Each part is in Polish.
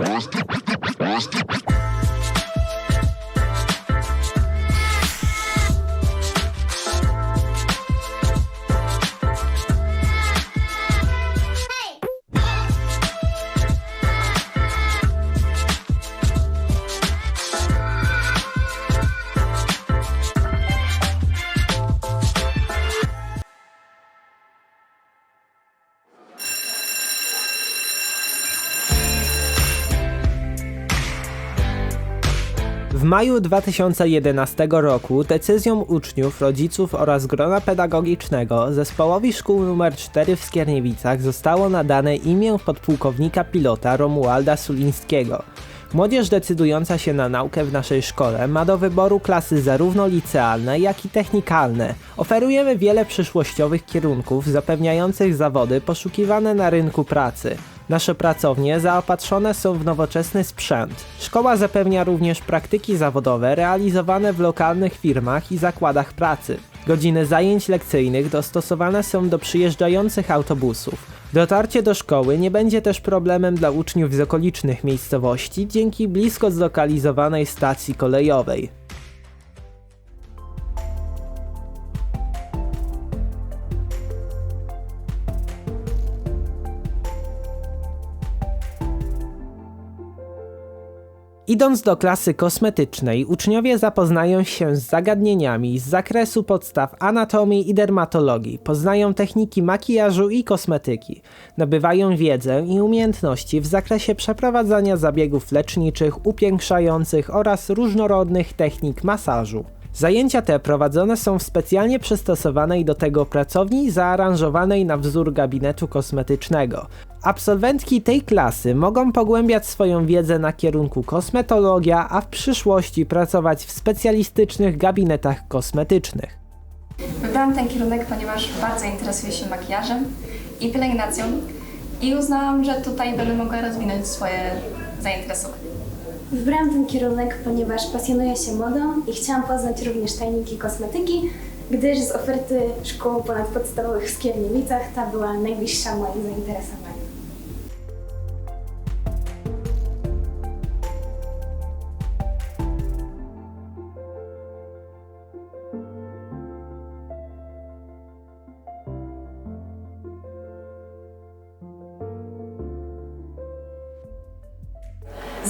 Austin, Austin, Austin. W maju 2011 roku decyzją uczniów, rodziców oraz grona pedagogicznego zespołowi szkół nr 4 w Skierniewicach zostało nadane imię podpułkownika pilota Romualda Sulińskiego. Młodzież decydująca się na naukę w naszej szkole ma do wyboru klasy zarówno licealne, jak i technikalne. Oferujemy wiele przyszłościowych kierunków zapewniających zawody poszukiwane na rynku pracy. Nasze pracownie zaopatrzone są w nowoczesny sprzęt. Szkoła zapewnia również praktyki zawodowe realizowane w lokalnych firmach i zakładach pracy. Godziny zajęć lekcyjnych dostosowane są do przyjeżdżających autobusów. Dotarcie do szkoły nie będzie też problemem dla uczniów z okolicznych miejscowości dzięki blisko zlokalizowanej stacji kolejowej. Idąc do klasy kosmetycznej, uczniowie zapoznają się z zagadnieniami z zakresu podstaw anatomii i dermatologii, poznają techniki makijażu i kosmetyki, nabywają wiedzę i umiejętności w zakresie przeprowadzania zabiegów leczniczych, upiększających oraz różnorodnych technik masażu. Zajęcia te prowadzone są w specjalnie przystosowanej do tego pracowni zaaranżowanej na wzór gabinetu kosmetycznego. Absolwentki tej klasy mogą pogłębiać swoją wiedzę na kierunku kosmetologia, a w przyszłości pracować w specjalistycznych gabinetach kosmetycznych. Wybrałam ten kierunek, ponieważ bardzo interesuję się makijażem i pielęgnacją i uznałam, że tutaj będę mogła rozwinąć swoje zainteresowania. Wybrałam ten kierunek, ponieważ pasjonuję się modą i chciałam poznać również tajniki kosmetyki, gdyż z oferty szkół ponadpodstawowych w Skierniewicach ta była najbliższa moim zainteresowaniom.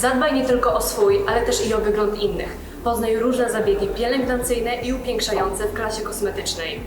Zadbaj nie tylko o swój, ale też i o wygląd innych. Poznaj różne zabiegi pielęgnacyjne i upiększające w klasie kosmetycznej.